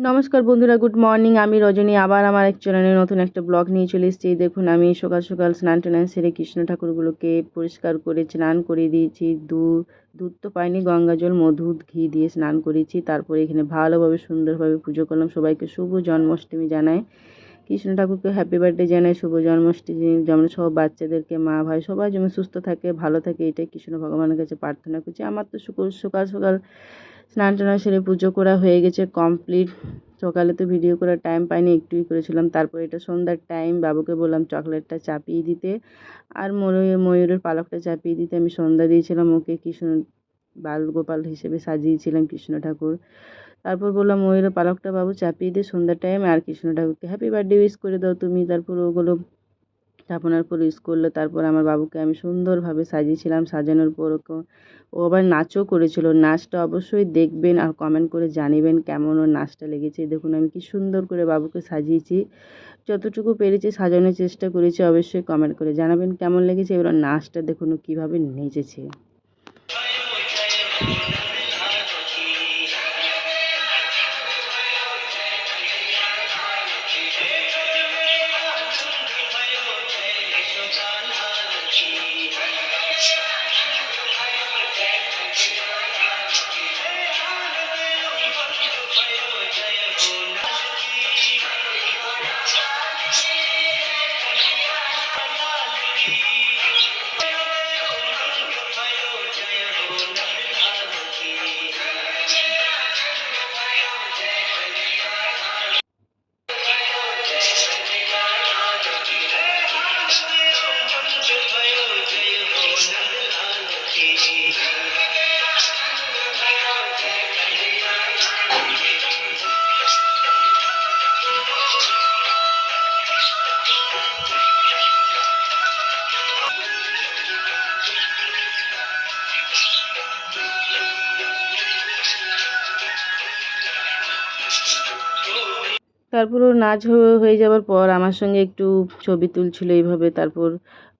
নমস্কার বন্ধুরা, good morning. আমি রজনী, আবার আমার এক চ্যানেলে নতুন একটা ব্লগ নিয়ে চলে এসেছি। দেখুন, আমি সকাল সকাল স্নান টান সেরে কৃষ্ণ ঠাকুরগুলোকে পরিষ্কার করে, স্নান করিয়ে দিয়েছি। দুধ দুধ তো পাইনি, গঙ্গা জল, মধু, ঘি দিয়ে স্নান করেছি। তারপরে এখানে ভালোভাবে, সুন্দরভাবে পুজো করলাম। সবাইকে শুভ জন্মাষ্টমী জানাই। কৃষ্ণ ঠাকুরকে হ্যাপি বার্থডে জানাই, শুভ জন্মাষ্টমী। যেমন সব বাচ্চাদেরকে, মা, ভাই, সবাই যেমন সুস্থ থাকে, ভালো থাকে, এটাই কৃষ্ণ ভগবানের কাছে প্রার্থনা করছি। আমার তো সকাল সকাল স্নান টানা সেরে পুজো করা হয়ে গেছে কমপ্লিট সকালে তো ভিডিও করার টাইম পাইনি, একটুই করেছিলাম। তারপর এটা সন্ধ্যার টাইম বাবুকে বললাম চকলেটটা চাপিয়ে দিতে। আর ময়ূর, ময়ূরের পালকটা চাপিয়ে দিতে আমি সন্ধ্যা দিয়েছিলাম। ওকে কৃষ্ণ বাল গোপাল হিসেবে সাজিয়েছিলাম কৃষ্ণ ঠাকুর। তারপর বললাম, ময়ূরের পালকটা বাবু চাপিয়ে দিয়ে সন্ধ্যার টাইম আর কৃষ্ণ ঠাকুরকে হ্যাপি বার্থডে উইশ করে দাও তুমি। তারপর ওগুলো স্থাপনার পর ইউজ করল। তারপর আমার বাবুকে আমি সুন্দরভাবে সাজিয়েছিলাম, সাজানোর পর ও আবার নাচও করেছিল। নাচটা অবশ্যই দেখবেন আর কমেন্ট করে জানিবেন কেমন ওর নাচটা লেগেছে। দেখুন আমি কি সুন্দর করে বাবুকে সাজিয়েছি। যতটুকু পেরেছি সাজানোর চেষ্টা করেছি, অবশ্যই কমেন্ট করে জানাবেন কেমন লেগেছে। এবার নাচটা দেখুন কীভাবে নেচেছে। তারপর ওর নাচ হয়ে যাওয়ার পর আমার সঙ্গে একটু ছবি তুলছিল এইভাবে। তারপর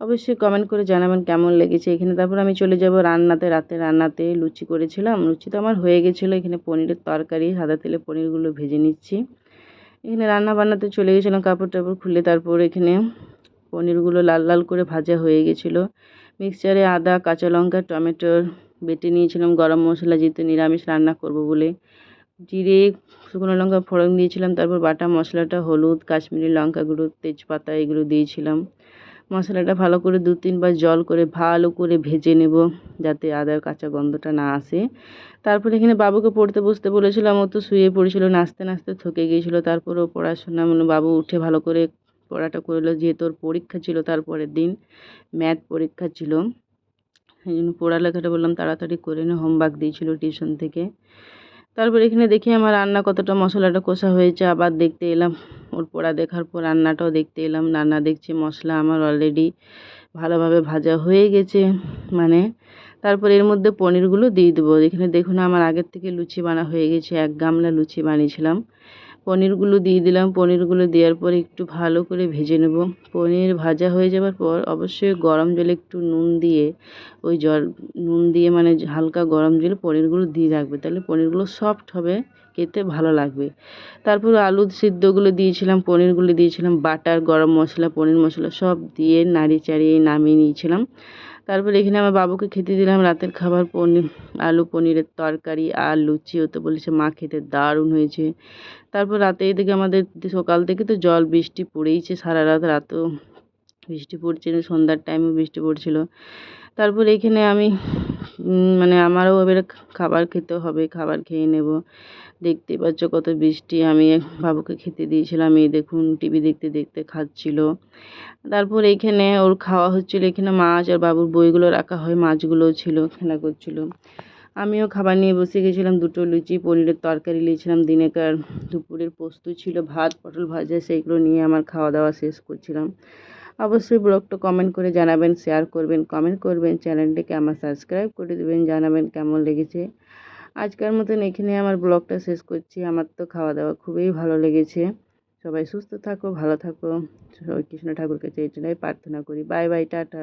অবশ্যই কমেন্ট করে জানাবেন কেমন লেগেছে এখানে। তারপর আমি চলে যাব রান্নাতে, রাতে রান্নাতে লুচি করেছিলাম। লুচি তো আমার হয়ে গেছিল। এখানে পনিরের তরকারি, সাদা তেলে পনিরগুলো ভেজে নিচ্ছি। এখানে রান্না বান্নাতে চলে গেছিলাম কাপড় টাপড় খুলে। তারপর এখানে পনিরগুলো লাল লাল করে ভাজা হয়ে গেছিল। মিক্সচারে আদা, কাঁচা লঙ্কা, টমেটোর বেটে নিয়েছিলাম। গরম মশলা যেহেতু নিরামিষ রান্না করব বলে। জিরে শুকনো লঙ্কা ফোড়ন দিয়েছিলাম, তারপর বাটা মশলাটা, হলুদ, কাশ্মীরি লঙ্কা গুঁড়ো, তেজপাতা এগুলো দিয়েছিলাম। মশলাটা ভালো করে দু তিনবার জল করে ভালো করে ভেজে নেব যাতে আদার কাঁচা গন্ধটা না আসে। তারপর এখানে বাবুকে পড়তে বসতে বলেছিলাম, ও তো শুয়ে পড়েছিল, নাচতে নাচতে থকে গিয়েছিল। তারপর ও পড়াশোনা মানে বাবু উঠে ভালো করে পড়াটা করল, যেহেতু ওর পরীক্ষা ছিল তারপরের দিন, ম্যাথ পরীক্ষা ছিল। সেই জন্য পড়ালেখাটা বললাম, তাড়াতাড়ি করে নে, হোমওয়ার্ক দিয়েছিল টিউশন থেকে। তারপর এখানে দেখি আমার রান্না কতটা মশলাটা কষা হয়েছে, আবার দেখতে এলাম। ওর পোড়া দেখার পর রান্নাটাও দেখতে এলাম। রান্না দেখছি, মশলা আমার অলরেডি ভালোভাবে ভাজা হয়ে গেছে মানে তারপর এর মধ্যে পনিরগুলো দিয়ে দেবো। এখানে দেখুন, আমার আগের থেকে লুচি বানা হয়ে গেছে, এক গামলা লুচি বানিয়েছিলাম। পনিরগুলো দিয়ে দিলাম। পনিরগুলো দেওয়ার পর একটু ভালো করে ভেজে নেব। পনির ভাজা হয়ে যাওয়ার পর অবশ্যই গরম জলে একটু নুন দিয়ে, ওই জল, নুন দিয়ে মানে হালকা গরম জলে পনিরগুলো দিয়ে রাখবে। তাহলে পনিরগুলো সফট হবে, খেতে ভালো লাগবে। তারপর আলু সিদ্ধগুলো দিয়েছিলাম, পনিরগুলো দিয়েছিলাম, বাটার, গরম মশলা, পনির মশলা সব দিয়ে নাড়ি চাড়িয়ে নামিয়ে নিয়েছিলাম। তারপর এখানে আমার বাবুকে খেতে দিলাম রাতের খাবার, পনির, আলু পনিরের তরকারি আর লুচি। ও তো বলেছে, মা, খেতে দারুণ হয়েছে। তারপর রাতে এদিকে আমাদের সকাল থেকে তো জল, বৃষ্টি পড়েইছে সারা রাত। রাতেও বৃষ্টি পড়ছিল সন্ধ্যার টাইমে বৃষ্টি পড়ছিল। তারপর এখানে আমি মানে আমারও এবার খাবার খেতে হবে, খাবার খেয়ে নেব। দেখতে পাচ্ছ কত বৃষ্টি। আমি বাবুকে খেতে দিয়েছিলাম, এই দেখুন, টিভি দেখতে দেখতে খাচ্ছিল। তারপর এইখানে ওর খাওয়া হচ্ছিল, এখানে মাছ আর বাবুর বইগুলো রাখা হয় মাছগুলোও ছিল, খেলা করছিল। আমিও খাবার নিয়ে বসে গেছিলাম, দুটো লুচি, পনিরের তরকারি নিয়েছিলাম, দিনেকার দুপুরের পোস্ত ছিল, ভাত, পটল ভাজা, সেইগুলো নিয়ে আমার খাওয়া দাওয়া শেষ করছিলাম। অবশ্যই ব্লগটা কমেন্ট করে জানাবেন শেয়ার করবেন কমেন্ট করবেন চ্যানেলটিকে আমার সাবস্ক্রাইব করে দেবেন, জানাবেন কেমন লেগেছে। আজকের মতন এখানে আমার ব্লগটা শেষ করছি। আমার তো খাওয়া দাওয়া খুবই ভালো লেগেছে। সবাই সুস্থ থাকো, ভালো থাকো। কৃষ্ণ ঠাকুরকে চাই প্রার্থনা করি। Bye bye, tata.